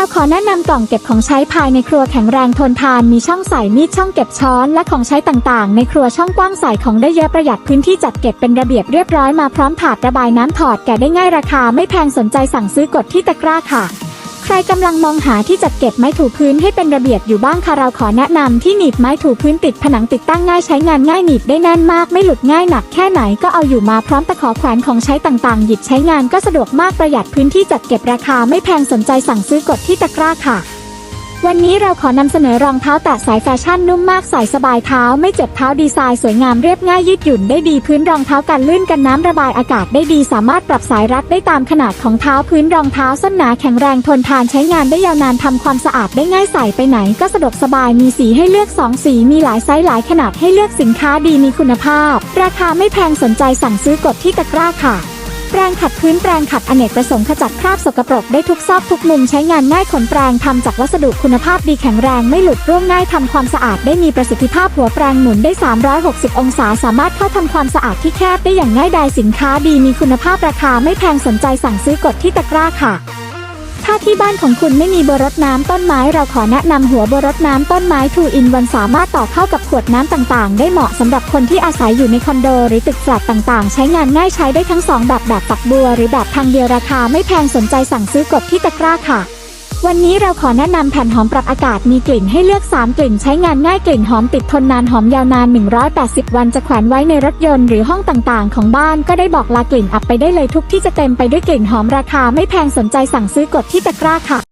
เราขอแนะนำกล่องเก็บของใช้ภายในครัวแข็งแรงทนทานมีช่องใส่มีดช่องเก็บช้อนและของใช้ต่างๆ ในครัวช่องกว้างใส่ของได้เยอะประหยัดพื้นที่จัดเก็บเป็นระเบียบเรียบร้อยมาพร้อมถาดระบายน้ำถอดแกะได้ง่ายราคาไม่แพงสนใจสั่งซื้อกดที่ตะกร้าค่ะ รกำลังมองหาที่จัดเก็บไม้ถูพื้นให้เป็นระเบียบอยู่บ้างคะเราขอแนะนำที่หนีบไม้ถูพื้นติดผนังติดตั้งง่ายใช้งานง่ายหนีบได้แน่นมากไม่หลุดง่ายหนักแค่ไหนก็เอาอยู่มาพร้อมตะขอแขวนของใช้ต่างๆ หยิบใช้งานก็สะดวกมากประหยัดพื้นที่จัดเก็บราคาไม่แพงสนใจสั่งซื้อกดที่ตะกร้าค่ะ วันนี้เราขอนำเสนอรองเท้าแตะสายแฟชั่นนุ่มมากใส่สบายเท้า ไม่เจ็บเท้าดีไซน์สวยงามเรียบง่ายยืดหยุ่นได้ดีพื้นรองเท้ากันลื่นกันน้ำระบายอากาศได้ดี สามารถปรับสายรัดได้ตามขนาดของเท้าพื้นรองเท้าส้นหนาแข็งแรงทนทานใช้งานได้ยาวนานทำความสะอาดได้ง่ายใส่ไปไหน ก็สะดวกสบายมีสีให้เลือกสองสีมีหลายไซส์หลายขนาดให้เลือกสินค้าดีมีคุณภาพ ราคาไม่แพงสนใจสั่งซื้อกดที่ตะกร้าค่ะ แปรงขัดพื้นแปรงขัดอเนกประสงค์ขจัดคราบสกปรกได้ทุกซอกทุกมุมใช้งานง่ายขนแปรงทำจากวัสดุคุณภาพดีแข็งแรงไม่หลุดร่วงง่ายทำความสะอาดได้มีประสิทธิภาพหัวแปรงหมุนได้ 360 องศาสามารถเข้าทำความสะอาดที่แคบได้อย่างง่ายดายสินค้าดีมีคุณภาพราคาไม่แพงสนใจสั่งซื้อกดที่ตะกร้าค่ะ ถ้าที่บ้านของคุณไม่มีบรดน้ำต้นไม้เราขอแนะนำหัวบรดน้ำต้นไม้ทูอินวันสามารถต่อเข้ากับขวดน้ำต่างๆ ได้เหมาะสำหรับคนที่อาศัยอยู่ในคอนโดหรือตึกแฟลตต่างๆ ใช้งานง่ายใช้ได้ทั้งสองแบบแบบฝักบัว หรือแบบทางเดียวราคาไม่แพงสนใจสั่งซื้อกดที่ตะกร้าค่ะ วันนี้เราขอแนะนำแผ่นหอมปรับอากาศมีกลิ่นให้เลือก 3 กลิ่นใช้งานง่ายกลิ่นหอมติดทนนานหอมยาวนาน 180 วันจะแขวนไว้ในรถยนต์หรือห้องต่างๆ ของบ้านก็ได้บอกลากลิ่นอับไปได้เลยทุกที่จะเต็มไปด้วยกลิ่นหอมราคาไม่แพงสนใจสั่งซื้อกดที่ตะกร้าค่ะ